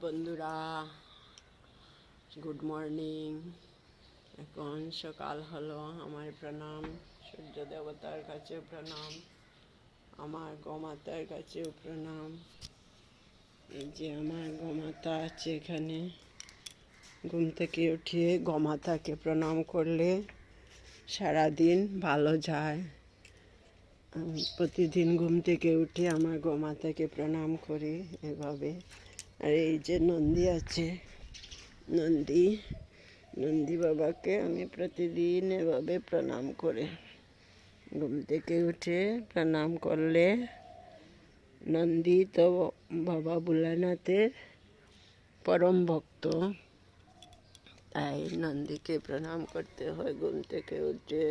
বন্ধুরা good morning এখন সকাল হলো, আমার প্রণাম, সূর্য দেবতার কাছে প্রণাম, আমার গোমাতার কাছেও প্রণাম। এই যে আমার গোমাতা আছে এখানে। ঘুম থেকে উঠিয়ে গোমাতাকে প্রণাম করলে সারাদিন ভালো যায়। প্রতিদিন ঘুম থেকে উঠে আমার গোমাতাকে প্রণাম করি এভাবে। আর এই যে নন্দী আছে, নন্দী নন্দী বাবাকে আমি প্রতিদিন এভাবে প্রণাম করি। ঘুম থেকে উঠে প্রণাম করলে নন্দী তো বাবা ভোলানাথের পরম ভক্ত। তাই নন্দীকে প্রণাম করতে হয় ঘুম থেকে উঠে।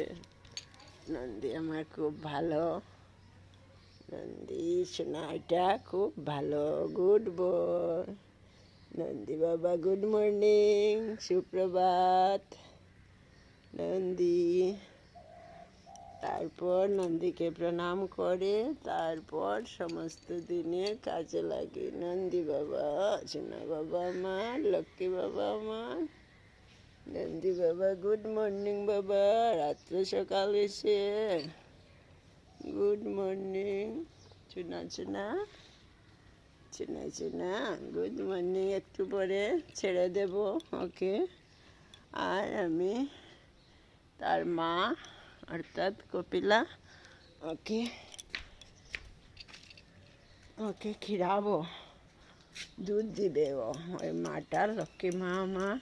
নন্দী আমার খুব ভালো। নন্দী সোনাইটা খুব ভালো গুড বয় নন্দী বাবা গুড মর্নিং সুপ্রভাত। নন্দী, তারপর নন্দীকে প্রণাম করে, তারপর সমস্ত দিনে কাজে লাগে। নন্দী বাবা, সোনা বাবা আমার লক্ষ্মী বাবা আমার নন্দী বাবা গুড মর্নিং বাবা, রাত্রে সকাল এসে। গুড মর্নিং চুনা চুনা চুনা চুনা গুড মর্নিং একটু পরে ছেড়ে দেব, ওকে? আর আমি তার মা, অর্থাৎ কপিলা, ওকে? ওকে খিরাবো, দুধ দিবে ও। ওই মাটা লক্ষ্মী মা আমার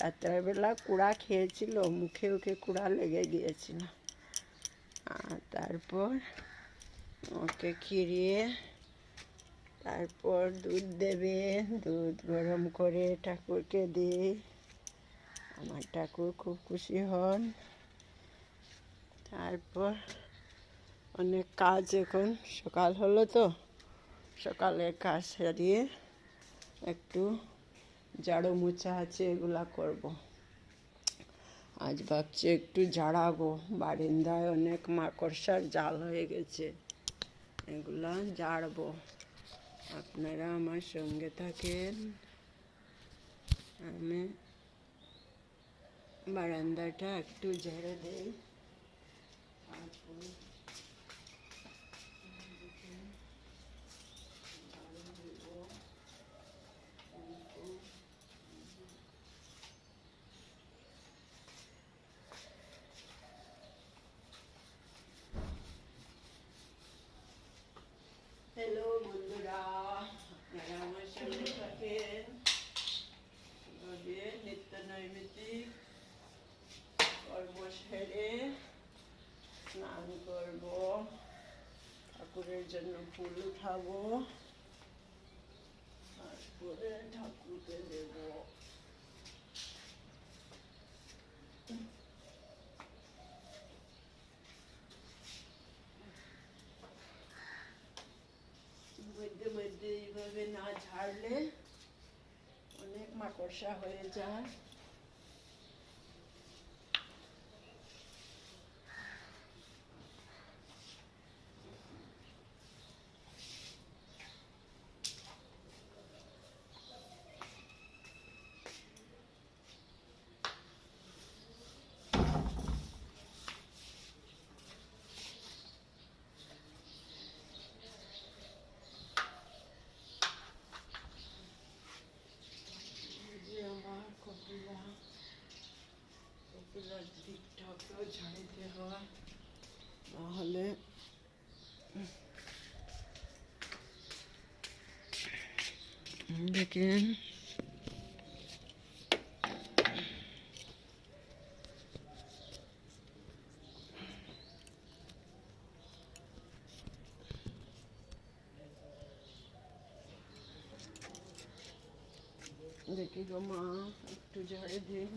রাত্রেবেলা কুড়া খেয়েছিল, মুখে ওকে কুড়া লেগে গিয়েছিল। আর তারপর ওকে খিরিয়ে তারপর দুধ দেবে। দুধ গরম করে ঠাকুরকে দিই। আমার ঠাকুর খুব খুশি হন। তারপর অনেক কাজ এখন। সকাল হলো তো। সকালে কাজ সারিয়ে একটু ঝাড়ু মোছা আছে, এগুলা করব। আজ ভাবছি একটু ঝাড়াবো বারিন্দায় অনেক মাকড়সার জাল হয়ে গেছে। এগুলো ঝাড়বো। আপনারা আমার সঙ্গে থাকেন। আমি বারান্দাটা একটু ঝেড়ে দিই। তারপর হ্যালো বন্ধুরা আপনারা আমার সঙ্গে থাকেন নিত্য নৈমিত্তিক কর্ম সেরে স্নান করব ঠাকুরের জন্য ফুল উঠাবো তারপরে ঠাকুরকে দেব ঝাড়লে অনেক মাকড়সা হয়ে যায় যে আমার কপিলা কপিলার দিকটাকেও ঝাড়িতে হয় নাহলে দেখেন। দেখি গো মা একটু ঝাড়ে দিন।